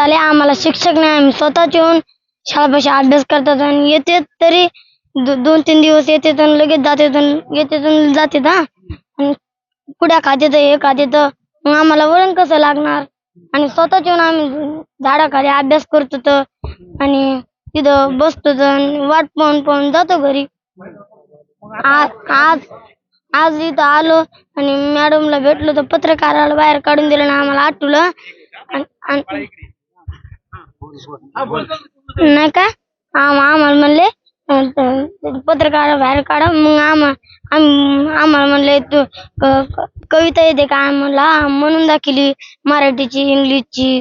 झाले. आम्हाला शिक्षक नाही आम्ही स्वतःच येऊन शाळेपाशी अभ्यास करतात आणि येते तरी दो- दोन तीन दिवस येते तर लगेच जाते तर येते तर जाते हा आणि पुड्या खाते तर हे खाते तर मग आम्हाला वळण कसं लागणार? आणि स्वतःच येऊन आम्ही झाडाखाली अभ्यास करतो तर आणि तिथं बसतो तर आणि वाट पाहून पाहून जातो घरी. आ- आज आज इथं आलो आणि मॅडमला भेटलो तर पत्रकाराला बाहेर काढून दिलं ना आम्हाला आठवलं. आणि- आणि नाही का? आम आम्हाला म्हणले पत्रकार बाहेर काढा. मग आम्हा आम- आम्हाला म्हणले तू कविता येते का आम्हाला? म्हणून दाखिली मराठीची इंग्लिशची.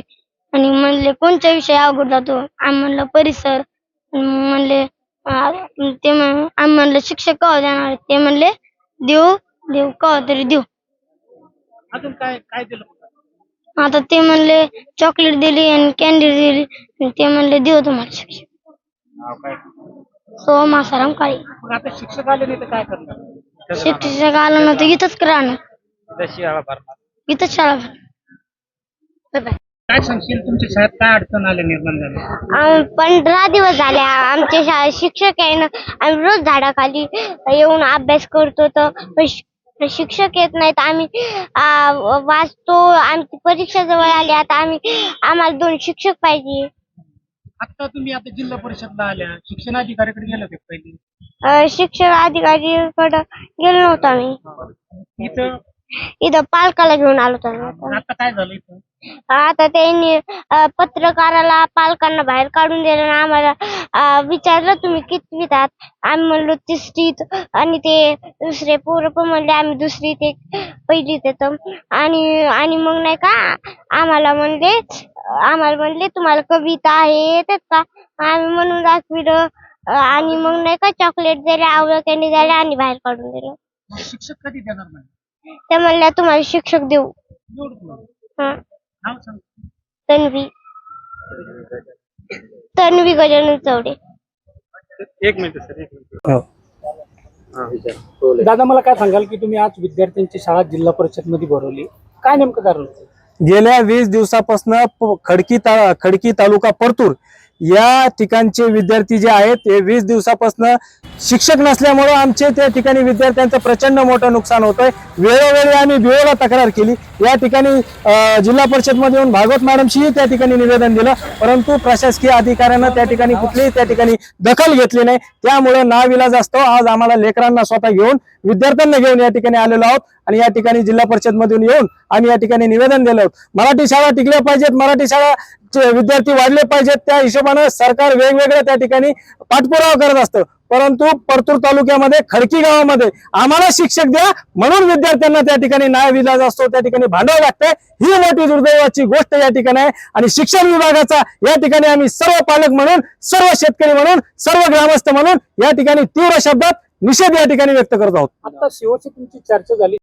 आणि म्हणले कोणता विषय अवघड जातो? आम्ही म्हणलं परिसर. म्हणले ते आम्ही म्हणलं शिक्षक कवा देणार ते म्हणले देऊ देऊ कवा तरी देऊ अजून काय काय दिलं? आता ते म्हणले चॉकलेट दिली आणि कॅन्डी दिली. आणि ते म्हणले देऊ तुम्हाला शिक्षक नाव काय? काळी. मग आता शिक्षक आले नाही तर काय करणार? शिक्षक आलं नव्हतं इथंच राहणार शाळा भरणार. इथंच शाळा भरणार. काय सांगशील? तुमच्या शाळेत काय अडचण आल्या निर्माण आम्ही पंधरा दिवस झाले. आमच्या शाळेत शिक्षक आहे ना. आम्ही रोज झाडाखाली येऊन अभ्यास करतो तर पण शि- शिक्षक येत नाहीत. आम्ही वाचतो. आमची परीक्षा जवळ आली. आता आम्ही आम्हाला दोन शिक्षक पाहिजे. आता तुम्ही आता जिल्हा परिषदला आल्या. शिक्षण अधिकाऱ्याकडे गेले होते पहिली? शिक्षण अधिकारीकडे गेलो नव्हतो आम्ही. इथं इथं पालकाला घेऊन आलो होतो. आता काय झालं इथं? आता त्यांनी अ, पत्रकाराला पालकांना बाहेर काढून दिलं आणि आम्हाला अ, विचारलं तुम्ही कितवीत आहात आम्ही म्हणलो तिसरीत आणि ते दुसरे पोरं पण म्हणले आम्ही दुसरीत एक पहिलीत येतो आणि आणि मग नाही का आम्हाला म्हणले आम्हाला म्हणले तुम्हाला कविता आहे येतात का? आम्ही म्हणून दाखविलं. अ, आणि मग नाही का चॉकलेट दिले आवळं कॅन्डी दिले आणि बाहेर काढून दिलं. शिक्षक कधी देणार नाही ते म्हणल्या तुम्हाला शिक्षक देऊ. हा. तन्वी. तन्वी गजानन चौडे. एक मिनिट सर एक मिनिट. दादा मला काय सांगाल की तुम्ही आज विद्यार्थ्यांची शाळा जिल्हा परिषदमध्ये भरवली. काय नेमकं कारण होतं? गेल्या वीस दिवसापासून खडकी ता खडकी तालुका परतूर या ठिकाणचे विद्यार्थी जे आहेत ते वीस दिवसापासून शिक्षक नसल्यामुळे आमचे त्या ठिकाणी विद्यार्थ्यांचं प्रचंड मोठं नुकसान होतंय. वेळोवेळी आम्ही बिओला तक्रार केली. या ठिकाणी जिल्हा परिषदमध्ये येऊन भागवत मॅडमशीही त्या ठिकाणी निवेदन दिलं. परंतु प्रशासकीय अधिकाऱ्यांना त्या ठिकाणी कुठलीही त्या ठिकाणी दखल घेतली नाही. त्यामुळे नाविलाज असतो. आज आम्हाला लेकरांना स्वतः घेऊन विद्यार्थ्यांना घेऊन या ठिकाणी आलेलो आहोत. आणि या ठिकाणी जिल्हा परिषद मधून येऊन आम्ही या ठिकाणी निवेदन दिलं. आहोत मराठी शाळा टिकल्या पाहिजेत मराठी शाळा विद्यार्थी वाढले पाहिजेत. त्या हिशोबानं सरकार वेगवेगळ्या त्या ठिकाणी पाठपुरावा करत असतं. परंतु परतूर तालुक्यामध्ये खडकी गावामध्ये आम्हाला शिक्षक द्या म्हणून विद्यार्थ्यांना त्या ठिकाणी न्याय दिला असतो त्या ठिकाणी भांडावं लागतंय. ही मोठी दुर्दैवाची गोष्ट या ठिकाणी आहे. आणि शिक्षण विभागाचा या ठिकाणी आम्ही सर्व पालक म्हणून सर्व शेतकरी म्हणून सर्व ग्रामस्थ म्हणून या ठिकाणी तीव्र शब्दात निषेध या ठिकाणी व्यक्त करत आहोत. आता शेवटची तुमची चर्चा झाली.